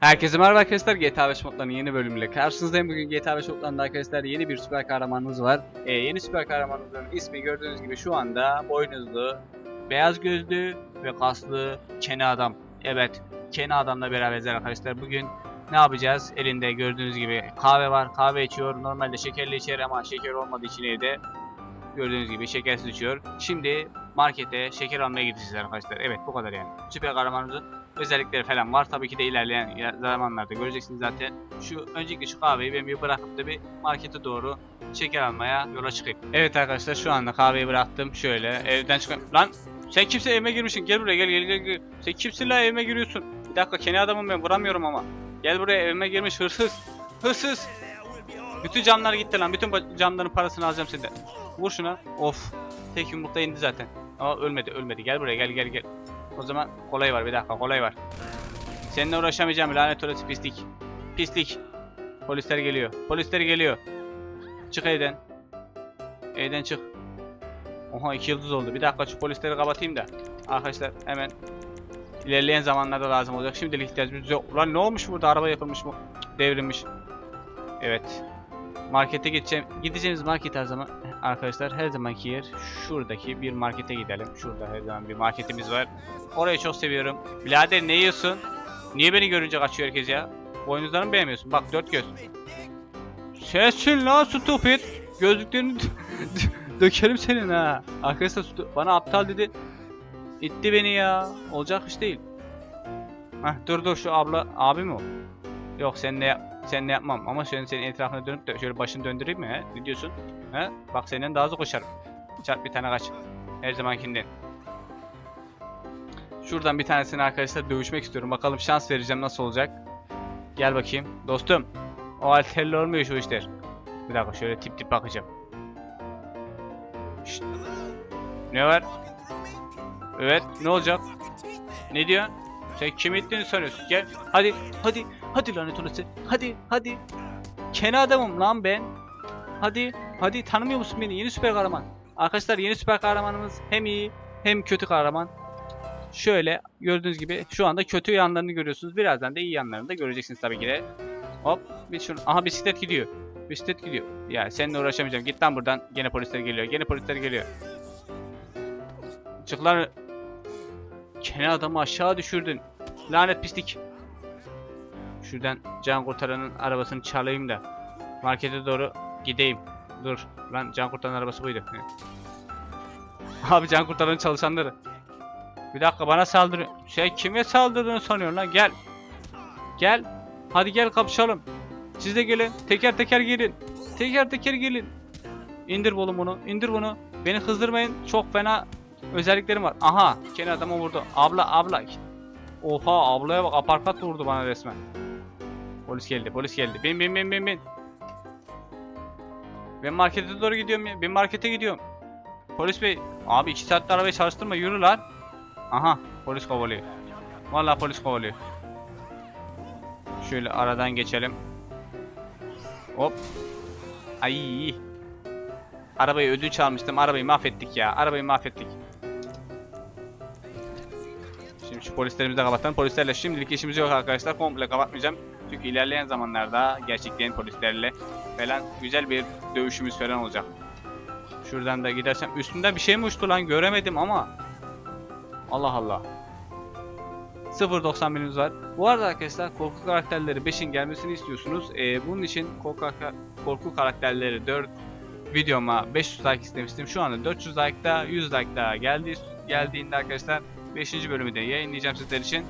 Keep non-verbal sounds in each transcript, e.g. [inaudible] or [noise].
Herkese merhaba arkadaşlar GTA 5 modlarının yeni bölümüyle karşınızdayım. Bugün GTA 5 modlarında arkadaşlar yeni bir süper kahramanımız var. Ee, yeni süper kahramanımızın ismi gördüğünüz gibi şu anda boynuzlu, beyaz gözlü ve kaslı Kenny Adam. Evet, Kenny Adam'la beraberiz arkadaşlar. Bugün ne yapacağız? Elinde gördüğünüz gibi kahve var. Kahve içiyor. Normalde şekerli içer ama şeker olmadığı için evde gördüğünüz gibi şekersiz içiyor. Şimdi markete şeker almaya gideceğiz arkadaşlar. Evet bu kadar yani. Süper kahramanımızın özellikleri falan var. Tabii ki de ilerleyen zamanlarda göreceksiniz zaten. Şu öncelikle şu kahveyi ben bir bırakıp da bir markete doğru şeker almaya yola çıkayım. Evet arkadaşlar şu anda kahveyi bıraktım. Şöyle evden çıkıyorum. Lan sen kimse evime girmişsin. Gel buraya gel gel gel. gel. Sen kimsin la evime giriyorsun? Bir dakika kendi adamım ben vuramıyorum ama. Gel buraya evime girmiş hırsız. Hırsız. Bütün camlar gitti lan. Bütün camların parasını alacağım senden. Vur şuna. Of. Tek yumrukta indi zaten. Ama ölmedi ölmedi. Gel buraya gel gel gel. O zaman kolay var bir dakika kolay var. Seninle uğraşamayacağım lanet olası pislik. Pislik. Polisler geliyor. Polisler geliyor. Çık evden. Evden çık. Oha iki yıldız oldu. Bir dakika şu polisleri kapatayım da. Arkadaşlar hemen ilerleyen zamanlarda lazım olacak. Şimdilik ihtiyacımız yok. Ulan ne olmuş burada? Araba yakılmış mı? Devrilmiş. Evet. Markete gideceğim. Gideceğimiz market her zaman arkadaşlar her zamanki yer şuradaki bir markete gidelim. Şurada her zaman bir marketimiz var. Orayı çok seviyorum. Birader ne yiyorsun? Niye beni görünce kaçıyor herkes ya? Boynuzlarını mı beğenmiyorsun? Bak dört göz. Sensin lan stupid. Gözlüklerini dö- dökerim senin ha. Arkadaşlar bana aptal dedi. İtti beni ya. Olacak iş değil. Heh, dur dur şu abla abi mi o? Yok sen ne yap sen ne yapmam ama şöyle senin etrafına dönüp de şöyle başını döndüreyim mi he? Ne diyorsun? He? Bak senden daha hızlı koşarım. Çarp bir tane kaç. Her zamankinden. Şuradan bir tanesini arkadaşlar dövüşmek istiyorum. Bakalım şans vereceğim nasıl olacak. Gel bakayım. Dostum. O alterli olmuyor şu işler. Bir dakika şöyle tip tip bakacağım. Şşt. Ne var? Evet ne olacak? Ne diyor? Sen kim ettiğini sanıyorsun? Gel. Hadi. Hadi. Hadi lanet olası. Hadi. Hadi. Kene adamım lan ben. Hadi. Hadi tanımıyor musun beni? Yeni süper kahraman. Arkadaşlar yeni süper kahramanımız hem iyi hem kötü kahraman. Şöyle gördüğünüz gibi şu anda kötü yanlarını görüyorsunuz. Birazdan da iyi yanlarını da göreceksiniz tabii ki de. Hop bir şunu. Aha bisiklet gidiyor. Bisiklet gidiyor. Ya seninle uğraşamayacağım. Git lan buradan. Gene polisler geliyor. Gene polisler geliyor. Çık lan. Kene adamı aşağı düşürdün. Lanet pislik. Şuradan can kurtaranın arabasını çalayım da markete doğru gideyim. Dur. Lan can kurtaran arabası buydu. [laughs] Abi can kurtaranın çalışanları. Bir dakika bana saldırıyor. Sen kime saldırdığını sanıyorsun lan? Gel. Gel. Hadi gel kapışalım. Siz de gelin. Teker teker gelin. Teker teker gelin. İndir oğlum bunu. İndir bunu. Beni kızdırmayın. Çok fena özelliklerim var. Aha. Kendi adamı vurdu. Abla abla. Oha ablaya bak aparkat vurdu bana resmen. Polis geldi. Polis geldi. Bin bin bin bin bin. Ben markete doğru gidiyorum ya. Ben markete gidiyorum. Polis bey. Abi iki saatte arabayı çalıştırma yürü lan. Aha polis kovalıyor. Vallahi polis kovalıyor. Şöyle aradan geçelim. Hop. Ay. Arabayı ödünç almıştım. Arabayı mahvettik ya. Arabayı mahvettik. Şimdi şu polislerimizi de kapatalım. Polislerle şimdilik işimiz yok arkadaşlar. Komple kapatmayacağım. Çünkü ilerleyen zamanlarda gerçekten polislerle falan güzel bir dövüşümüz falan olacak. Şuradan da gidersem üstünde bir şey mi uçtu lan göremedim ama. Allah Allah. 0.90 binimiz var. Bu arada arkadaşlar korku karakterleri 5'in gelmesini istiyorsunuz. Ee, bunun için korku, korku karakterleri 4 videoma 500 like istemiştim. Şu anda 400 like'da 100 like'da geldi geldiğinde arkadaşlar 5. bölümü de yayınlayacağım sizler için.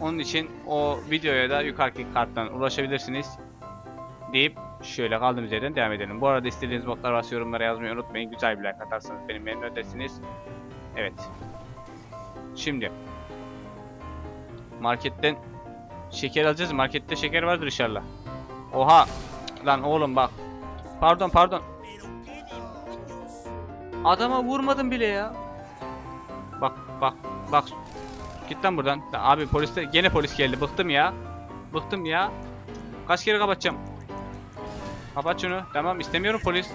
Onun için o videoya da yukarıdaki karttan ulaşabilirsiniz. Deyip şöyle kaldığımız yerden devam edelim. Bu arada istediğiniz modlar varsa yorumlara yazmayı unutmayın. Güzel bir like atarsanız benim memnun edersiniz. Evet. Şimdi marketten şeker alacağız. Markette şeker vardır inşallah. Oha. Lan oğlum bak. Pardon pardon. Adama vurmadım bile ya. Bak bak bak. Git lan buradan. Lan Abi polis de gene polis geldi. Bıktım ya. Bıktım ya. Kaç kere kapatacağım? Kapat şunu. Tamam istemiyorum polis.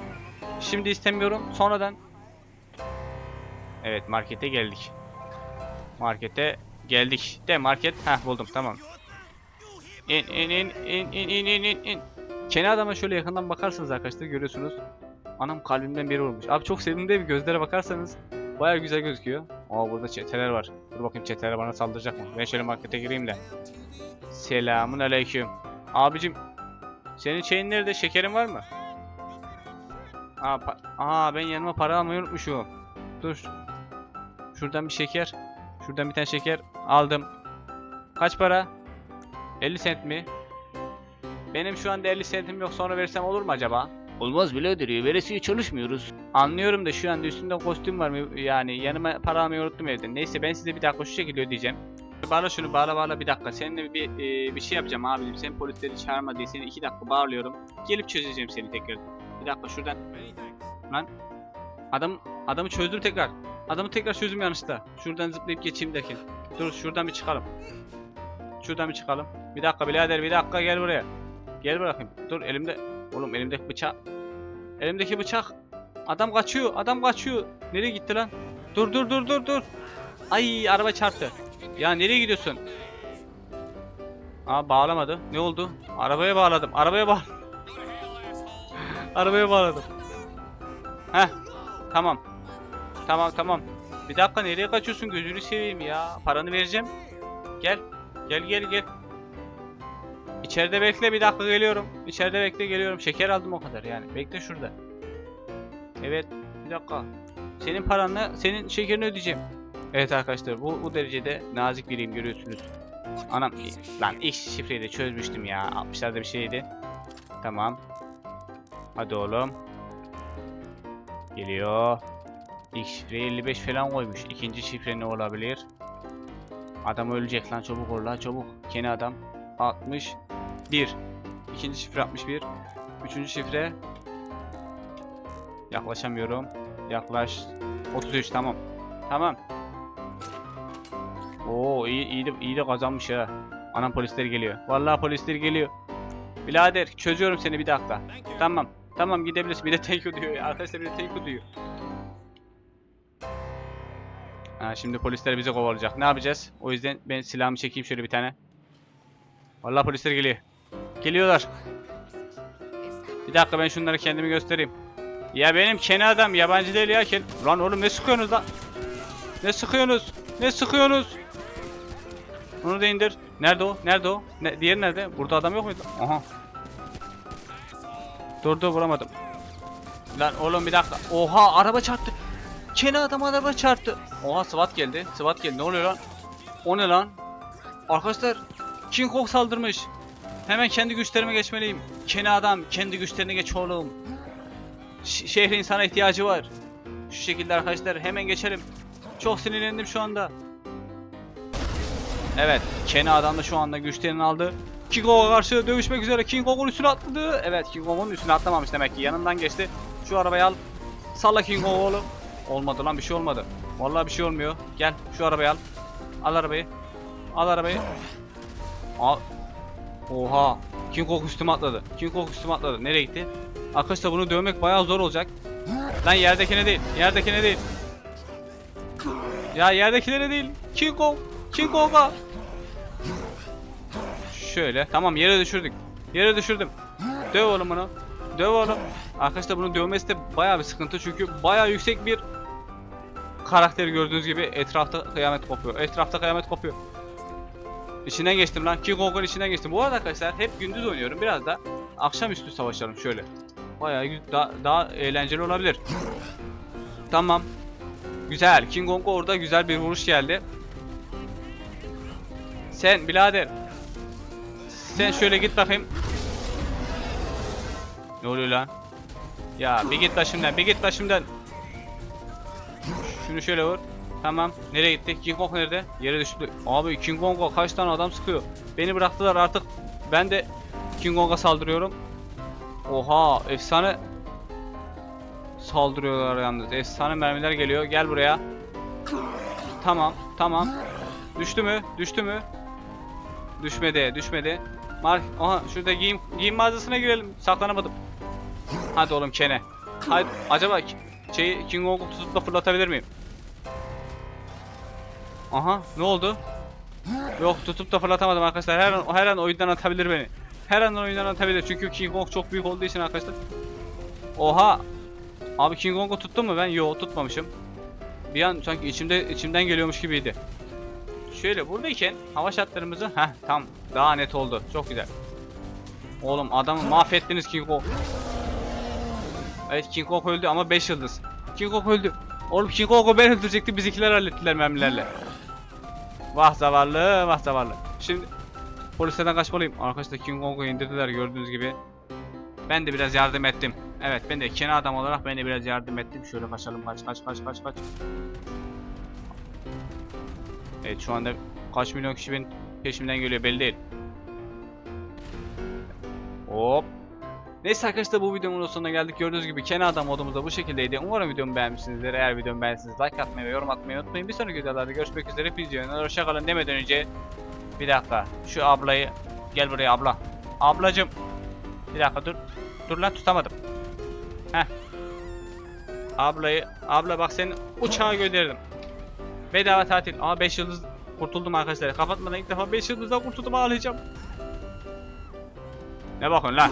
Şimdi istemiyorum. Sonradan. Evet markete geldik. Markete geldik. De market. Heh buldum tamam. İn in in in in in in in in. Kene adama şöyle yakından bakarsanız arkadaşlar görüyorsunuz. Anam kalbimden biri vurmuş. Abi çok sevimli mi? Gözlere bakarsanız baya güzel gözüküyor. Aa burada çeteler var. Dur bakayım çeteler bana saldıracak mı? Ben şöyle markete gireyim de. Selamun aleyküm. Abicim senin şeyin nerede? Şekerin var mı? Aa, Aa ben yanıma para almayı unutmuşum. Dur. Şuradan bir şeker. Şuradan bir tane şeker aldım. Kaç para? 50 sent mi? Benim şu anda 50 sentim yok sonra versem olur mu acaba? Olmaz birader. Veresiye çalışmıyoruz. Anlıyorum da şu anda üstünde kostüm var mı? Yani yanıma para almayı unuttum evde. Neyse ben size bir dakika şu şekilde ödeyeceğim. Bağla şunu bağla bağla bir dakika. Seninle bir e, bir şey yapacağım abicim. Sen polisleri çağırma diye seni iki dakika bağlıyorum. Gelip çözeceğim seni tekrar. Bir dakika şuradan. Lan. Adam adamı çözdüm tekrar. Adamı tekrar çözdüm yanlışta. Şuradan zıplayıp geçeyim derken. Dur şuradan bir çıkalım. Şuradan bir çıkalım. Bir dakika birader bir dakika gel buraya. Gel bırakayım. Dur elimde. Oğlum elimdeki bıçak. Elimdeki bıçak. Adam kaçıyor. Adam kaçıyor. Nereye gitti lan? Dur dur dur dur dur. Ay araba çarptı. Ya nereye gidiyorsun? Aa bağlamadı. Ne oldu? Arabaya bağladım. Arabaya bağ. [laughs] arabaya bağladım. Heh. Tamam. Tamam tamam. Bir dakika nereye kaçıyorsun? Gözünü seveyim ya. Paranı vereceğim. Gel. Gel gel gel. İçeride bekle bir dakika geliyorum. İçeride bekle geliyorum. Şeker aldım o kadar yani. Bekle şurada. Evet. Bir dakika. Senin paranla senin şekerini ödeyeceğim. Evet arkadaşlar bu, bu derecede nazik biriyim görüyorsunuz. Anam lan ilk şifreyi de çözmüştüm ya. 60'larda bir şeydi. Tamam. Hadi oğlum. Geliyor. İlk şifre 55 falan koymuş. İkinci şifre ne olabilir? Adam ölecek lan çabuk ol çabuk. Keni adam. 61. İkinci şifre 61. Üçüncü şifre. Yaklaşamıyorum. Yaklaş. 33 tamam. Tamam. Oo iyi iyi de, iyi de kazanmış ha. Anam polisler geliyor. Vallahi polisler geliyor. Birader çözüyorum seni bir dakika. Tamam. Tamam gidebilirsin. Bir de thank you diyor ya. Arkadaşlar bir de thank you diyor. Ha, şimdi polisler bizi kovalayacak. Ne yapacağız? O yüzden ben silahımı çekeyim şöyle bir tane. Vallahi polisler geliyor. Geliyorlar. Bir dakika ben şunları kendimi göstereyim. Ya benim Kenny adam yabancı değil ya. Ken... Lan oğlum ne sıkıyorsunuz lan? Ne sıkıyorsunuz? Ne sıkıyorsunuz? Onu da indir. Nerede o? Nerede o? Ne, diğeri nerede? Burada adam yok muydu? Aha. Dur vuramadım. Lan oğlum bir dakika. Oha araba çarptı. Kenny adam araba çarptı. Oha SWAT geldi. SWAT geldi. Ne oluyor lan? O ne lan? Arkadaşlar King Kong saldırmış. Hemen kendi güçlerime geçmeliyim. Kenny adam kendi güçlerine geç oğlum. Ş- şehrin sana ihtiyacı var. Şu şekilde arkadaşlar hemen geçelim. Çok sinirlendim şu anda. Evet, Kenny adam da şu anda güçlerini aldı. King Kong'a karşı dövüşmek üzere King Kong'un üstüne atladı. Evet, King Kong'un üstüne atlamamış demek ki. Yanından geçti. Şu arabayı al. Salla King Kong oğlum. Olmadı lan bir şey olmadı. Vallahi bir şey olmuyor. Gel şu arabayı al. Al arabayı. Al arabayı. Al. Oha. King Kong üstüme atladı. King Kong üstüme atladı. Nereye gitti? Arkadaşlar bunu dövmek bayağı zor olacak. Lan yerdekine değil. Yerdekine değil. Ya yerdekilere değil. King Kong. King Kong'a. Şöyle. Tamam yere düşürdük. Yere düşürdüm. Döv oğlum bunu. Döv oğlum. Arkadaşlar bunu dövmesi de bayağı bir sıkıntı çünkü bayağı yüksek bir karakter gördüğünüz gibi etrafta kıyamet kopuyor. Etrafta kıyamet kopuyor. İçinden geçtim lan. King Kong'un içinden geçtim. Bu arada arkadaşlar hep gündüz oynuyorum. Biraz da akşamüstü savaşalım şöyle. Bayağı daha, daha eğlenceli olabilir. Tamam. Güzel. King Kong'a orada güzel bir vuruş geldi. Sen birader. Sen şöyle git bakayım. Ne oluyor lan? Ya bir git başımdan, bir git başımdan. Şunu şöyle vur. Tamam. Nereye gitti? King Kong nerede? Yere düştü. Abi King Kong'a kaç tane adam sıkıyor. Beni bıraktılar artık. Ben de King Kong'a saldırıyorum. Oha efsane saldırıyorlar yalnız. Efsane mermiler geliyor. Gel buraya. Tamam, tamam. Düştü mü? Düştü mü? Düşmedi, düşmedi. Mark, aha şurada giyim giyim mağazasına girelim. Saklanamadım. Hadi oğlum kene. Hadi acaba şeyi King Kong'u tutup da fırlatabilir miyim? Aha ne oldu? Yok tutup da fırlatamadım arkadaşlar. Her an, her an oyundan atabilir beni. Her an oyundan atabilir. Çünkü King Kong çok büyük olduğu için arkadaşlar. Oha. Abi King Kong'u tuttum mu ben? Yo tutmamışım. Bir an sanki içimde içimden geliyormuş gibiydi. Şöyle buradayken hava şartlarımızı heh tam daha net oldu. Çok güzel. Oğlum adamı mahvettiniz King Kong. Evet King Kong öldü ama 5 yıldız. King Kong öldü. Oğlum King Kong'u ben öldürecektim bizimkiler hallettiler mermilerle. Vah zavallı vah zavallı. Şimdi polislerden kaçmalıyım. Arkadaşlar King Kong'u indirdiler gördüğünüz gibi. Ben de biraz yardım ettim. Evet ben de kenar adam olarak ben de biraz yardım ettim. Şöyle kaçalım kaç kaç kaç kaç kaç. Evet şu anda kaç milyon kişi benim peşimden geliyor belli değil. Hop. Neyse arkadaşlar bu videomun sonuna geldik. Gördüğünüz gibi kenar adam modumuz da bu şekildeydi. Umarım videomu beğenmişsinizdir. Eğer videomu beğendiyseniz like atmayı ve yorum atmayı unutmayın. Bir sonraki videolarda görüşmek üzere. Hepinize oyunlar. Hoşçakalın demeden önce bir dakika şu ablayı gel buraya abla. Ablacım. Bir dakika dur. Dur lan tutamadım. Heh. Ablayı abla bak seni uçağa gönderdim. Bedava tatil. Aa 5 yıldız kurtuldum arkadaşlar. Kapatmadan ilk defa 5 yıldızdan kurtuldum ağlayacağım. Ne bakın lan?